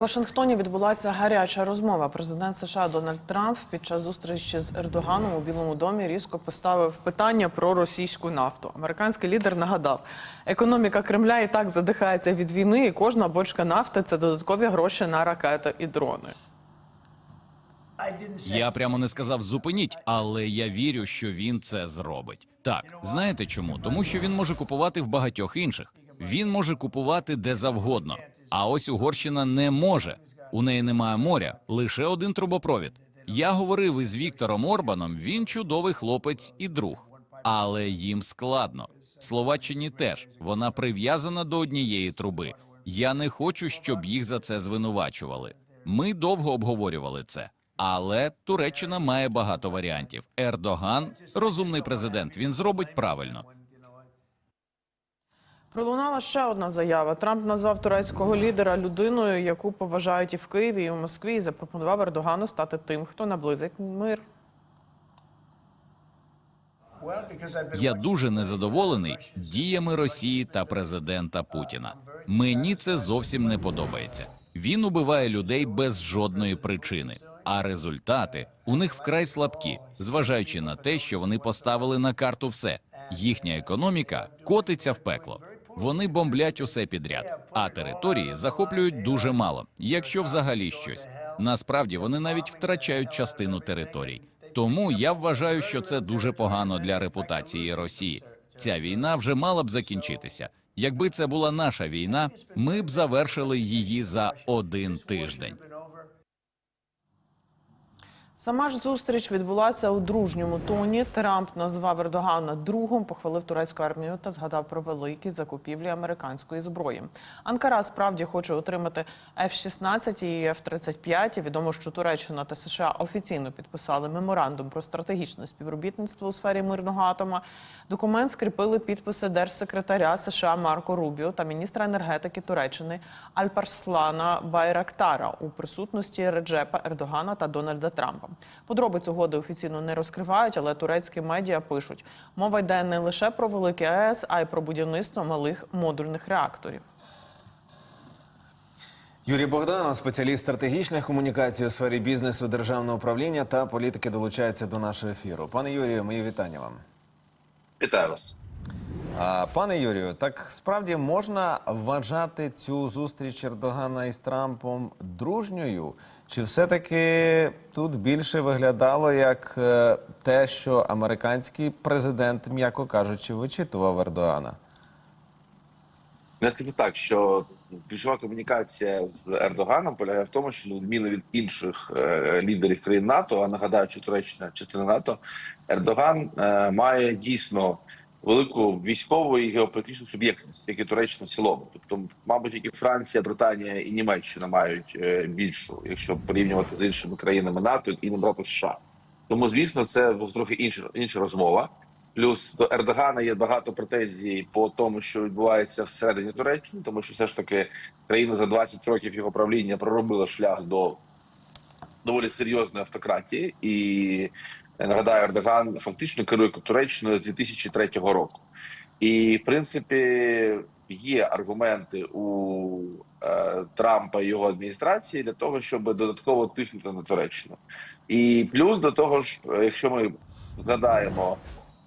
В Вашингтоні відбулася гаряча розмова. Президент США Дональд Трамп під час зустрічі з Ердоганом у Білому домі різко поставив питання про російську нафту. Американський лідер нагадав, економіка Кремля і так задихається від війни, і кожна бочка нафти це додаткові гроші на ракети і дрони. Я прямо не сказав зупиніть, але я вірю, що він це зробить. Так, знаєте чому? Тому що він може купувати в багатьох інших. Він може купувати де завгодно. А ось Угорщина не може. У неї немає моря, лише один трубопровід. Я говорив із Віктором Орбаном. Він чудовий хлопець і друг, але їм складно. Словаччині теж вона прив'язана до однієї труби. Я не хочу, щоб їх за це звинувачували. Ми довго обговорювали це. Але Туреччина має багато варіантів. Ердоган розумний президент. Він зробить правильно. Пролунала ще одна заява. Трамп назвав турецького лідера людиною, яку поважають і в Києві, і в Москві, і запропонував Ердогану стати тим, хто наблизить мир. Я дуже незадоволений діями Росії та президента Путіна. Мені це зовсім не подобається. Він убиває людей без жодної причини. А результати у них вкрай слабкі, зважаючи на те, що вони поставили на карту все. Їхня економіка котиться в пекло. Вони бомблять усе підряд, а території захоплюють дуже мало, якщо взагалі щось. Насправді вони навіть втрачають частину територій. Тому я вважаю, що це дуже погано для репутації Росії. Ця війна вже мала б закінчитися. Якби це була наша війна, ми б завершили її за один тиждень. Сама ж зустріч відбулася у дружньому тоні. Трамп назвав Ердогана другом, похвалив турецьку армію та згадав про великі закупівлі американської зброї. Анкара справді хоче отримати F-16 і F-35. Відомо, що Туреччина та США офіційно підписали меморандум про стратегічне співробітництво у сфері мирного атома. Документ скріпили підписи держсекретаря США Марко Рубіо та міністра енергетики Туреччини Альпарслана Байрактара у присутності Реджепа Ердогана та Дональда Трампа. Подробиць угоди офіційно не розкривають, але турецькі медіа пишуть: мова йде не лише про великі АЕС, а й про будівництво малих модульних реакторів. Юрій Богданов, спеціаліст стратегічних комунікацій у сфері бізнесу, державного управління та політики, долучається до нашого ефіру. Пане Юрію, мої вітання вам. Вітаю вас. Пане Юрію, так справді можна вважати цю зустріч Ердогана із Трампом дружньою? Чи все-таки тут більше виглядало як е, те, що американський президент, м'яко кажучи, вичитував Ердогана? Я скажу так, що ключова комунікація з Ердоганом полягає в тому, що відміну від інших е, лідерів країн НАТО, а нагадаю, що Туреччина частина НАТО, Ердоган е, має дійсно велику військову і геополітичну суб'єктність, як і Туреччина в цілому. Тобто, мабуть, тільки Франція, Британія і Німеччина мають е, більшу, якщо порівнювати з іншими країнами НАТО і не брати США. Тому, звісно, це трохи інша інша розмова. Плюс до Ердогана є багато претензій по тому, що відбувається всередині Туреччини, тому що все ж таки країна за 20 років його правління проробила шлях до доволі серйозної автократії, і нагадаю, Ердоган фактично керує Туреччиною з 2003 року. І в принципі є аргументи у е, Трампа і його адміністрації для того, щоб додатково тиснути на Туреччину. І плюс до того ж, якщо ми згадаємо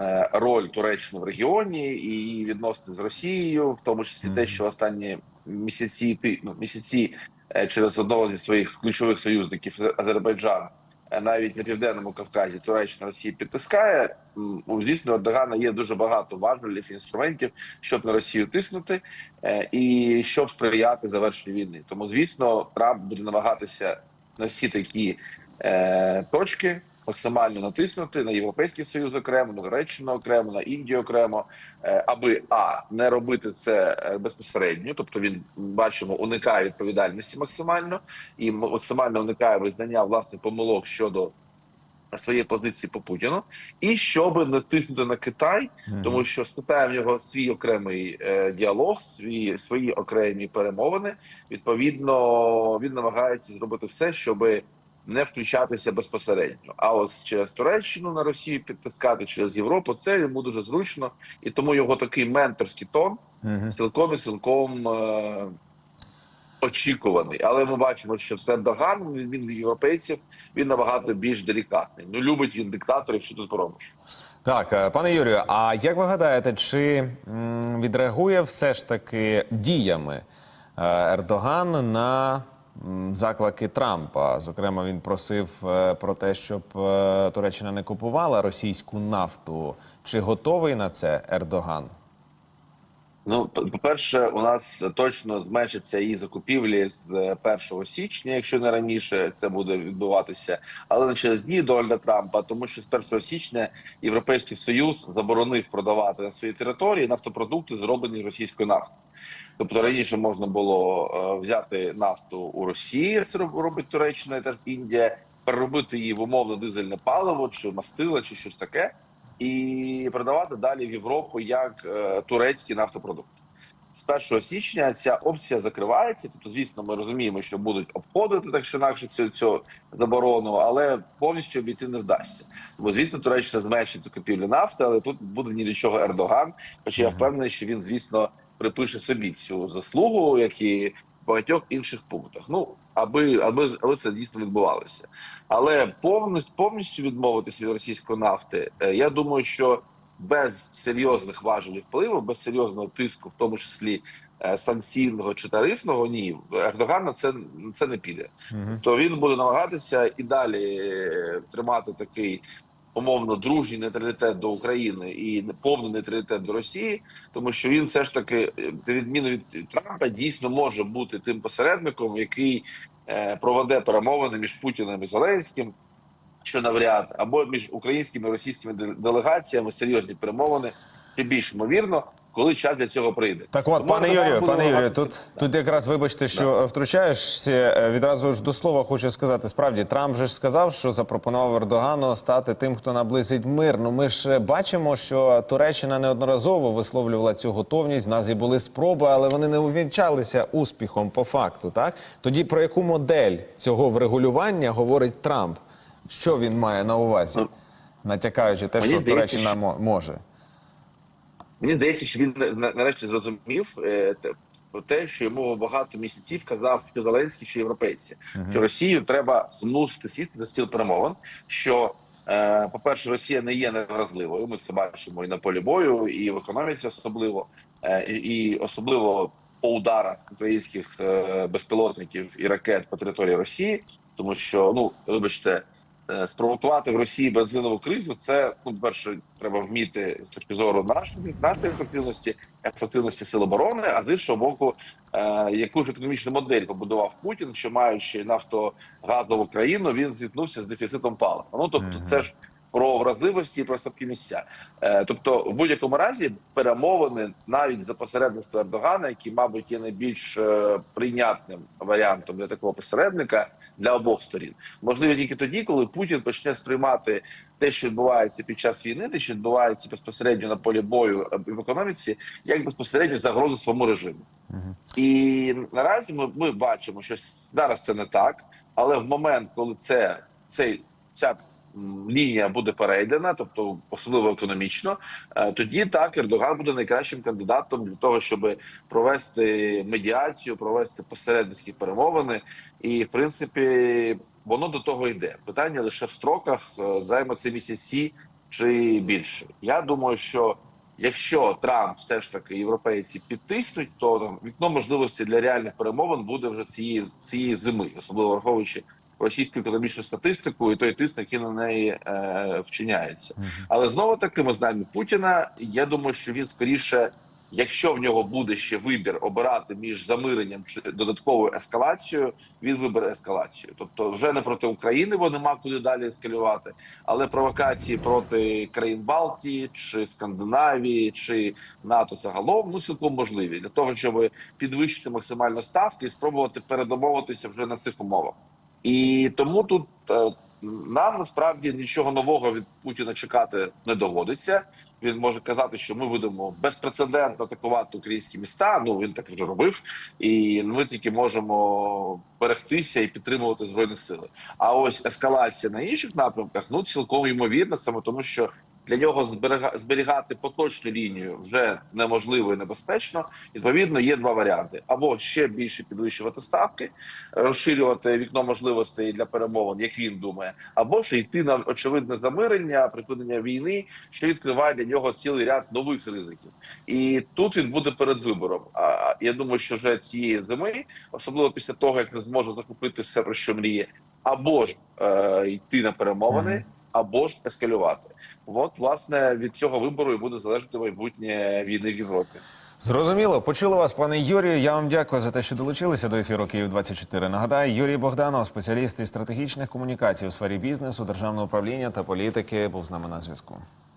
е, роль Туреччини в регіоні і її відносини з Росією, в тому числі те, що останні місяці ну, місяці е, через одного зі своїх ключових союзників Азербайджан. Е, Навіть на південному Кавказі Туреччина Росії підтискає. Звісно, Ердогана є дуже багато важливих інструментів, щоб на Росію тиснути е, і щоб сприяти завершенню війни. Тому, звісно, Трамп буде намагатися на всі такі е, точки максимально натиснути на європейський союз окремо, на Туреччину окремо, на Індію окремо, е, аби а не робити це е, безпосередньо, тобто він бачимо уникає відповідальності максимально і максимально уникає визнання власних помилок щодо. Своєї позиції по Путіну, і щоб не тиснути на Китай, тому що з Китаєм в нього свій окремий е, діалог, свої свої окремі перемовини. Відповідно, він намагається зробити все, щоб не включатися безпосередньо. А ось через Туреччину на Росію підтискати через Європу, це йому дуже зручно, і тому його такий менторський тон цілком і цілком е, очікуваний. Але ми бачимо, що все Ердоган, він від європейців, він набагато більш делікатний. Ну любить він диктаторів, що тут поробиш. Так, е, пане Юрію, а як ви гадаєте, чи відреагує все ж таки діями е, Ердоган на заклики Трампа? Зокрема, він просив е, про те, щоб е, Туреччина не купувала російську нафту. Чи готовий на це Ердоган? Ну, по- по-перше, у нас точно зменшаться її закупівлі з е, 1 січня, якщо не раніше це буде відбуватися, але не через дні Дональда Трампа, тому що з 1 січня Європейський Союз заборонив продавати на своїй території нафтопродукти, зроблені з російської нафти. Тобто раніше можна було е, взяти нафту у Росії, це робить Туреччина і теж Індія, переробити її в умовно дизельне паливо чи мастила, чи щось таке, і продавати далі в Європу як е, турецький нафтопродукт. З 1 січня ця опція закривається. Тобто, звісно, ми розуміємо, що будуть обходити так чи інакше цю, цю заборону, але повністю обійти не вдасться. Бо звісно, Туреччина зменшить закупівлю нафти, але тут буде ні до чого Ердоган. Хоча я впевнений, що він, звісно, припише собі цю заслугу, як і в багатьох інших пунктах. Ну аби аби аби це дійсно відбувалося. Але повністю повністю відмовитися від російської нафти, е, я думаю, що без серйозних важелів впливу, без серйозного тиску, в тому числі е, санкційного чи тарифного, ні, Ердоган на це це не піде. То він буде намагатися і далі е, тримати такий. Умовно дружній нейтралітет до України і повний нейтралітет до Росії, тому що він все ж таки, е, відміну від Трампа, дійсно може бути тим посередником, який е, проведе перемовини між Путіним і Зеленським, що навряд, або між українськими і російськими делегаціями серйозні перемовини, тим більш ймовірно, коли час для цього прийде. Так, от, Тому пане Юрію, пане Юрію, тут, тут якраз вибачте, що е, втручаєшся. Е, Відразу ж до слова хочу сказати. Справді, Трамп же ж сказав, що запропонував Ердогану стати тим, хто наблизить мир. Ну ми ж е, бачимо, що Туреччина неодноразово висловлювала цю готовність. В нас і були спроби, але вони не увінчалися успіхом по факту. Так тоді про яку модель цього врегулювання говорить Трамп? Що він має на увазі, Ну, натякаючи те, мені що здається, Туреччина що- може? Мені здається, що він на- на- нарешті зрозумів е, про те, що йому багато місяців казав що Зеленський, що європейці, що Росію треба змусити сісти за стіл перемовин. Що, е, по-перше, Росія не є невразливою. Ми це бачимо і на полі бою, і в економіці особливо, е, і, і особливо по ударах українських е, безпілотників і ракет по території Росії, тому що ну вибачте. Е, Спровокувати в Росії бензинову кризу це ну перше, треба вміти з точки зору нашої знати нашої ефективності, ефективності сил оборони. А з іншого боку, е, яку ж економічну модель побудував Путін, що маючи нафтогазову країну, він зіткнувся з дефіцитом палива. Ну тобто, це ж про вразливості і про слабкі місця. Е, тобто, в будь-якому разі перемовини навіть за посередництва Ердогана, які, мабуть, є найбільш е, прийнятним варіантом для такого посередника для обох сторін, можливо тільки тоді, коли Путін почне сприймати те, що відбувається під час війни, те, що відбувається безпосередньо на полі бою е, і в економіці, як безпосередньо загрозу своєму режиму. І наразі ми, ми бачимо, що зараз це не так, але в момент, коли це цей ця лінія буде перейдена, тобто особливо економічно, е, тоді так Ердоган буде найкращим кандидатом для того, щоб провести медіацію, провести посередницькі перемовини, і в принципі воно до того йде. Питання лише в строках е, займе це місяці чи більше. Я думаю, що Якщо Трамп все ж таки європейці підтиснуть, то там, вікно можливості для реальних перемовин буде вже цієї цієї зими, особливо враховуючи російську економічну статистику і той тиск, який на неї е, вчиняється. Але знову таки ми знаємо Путіна. Я думаю, що він скоріше, якщо в нього буде ще вибір обирати між замиренням чи додатковою ескалацією, він вибере ескалацію. Тобто, вже не проти України, бо нема куди далі ескалювати, але провокації проти країн Балтії чи Скандинавії чи НАТО загалом ну цілком можливі для того, щоб підвищити максимально ставки і спробувати передомовитися вже на цих умовах. І тому тут е, нам насправді нічого нового від Путіна чекати не доводиться. Він може казати, що ми будемо безпрецедентно атакувати українські міста. Ну він так вже робив, і ми тільки можемо берегтися і підтримувати збройні сили. А ось ескалація на інших напрямках ну цілком ймовірна, саме тому, що Для нього зберігати поточну лінію вже неможливо і небезпечно. Відповідно, є два варіанти: або ще більше підвищувати ставки, розширювати вікно можливостей для перемовин, як він думає, або ж йти на очевидне замирення, припинення війни, що відкриває для нього цілий ряд нових ризиків. І тут він буде перед вибором. А я думаю, що вже цієї зими, особливо після того, як не зможе закупити все про що мріє, або ж е, йти на перемовини. Або ж ескалювати, от власне від цього вибору і буде залежати майбутнє війни в Європі. Зрозуміло, почули вас, пане Юрію. Я вам дякую за те, що долучилися до ефіру Київ 24 Нагадаю, Юрій Богданов, спеціаліст із стратегічних комунікацій у сфері бізнесу, державного управління та політики, був з нами на зв'язку.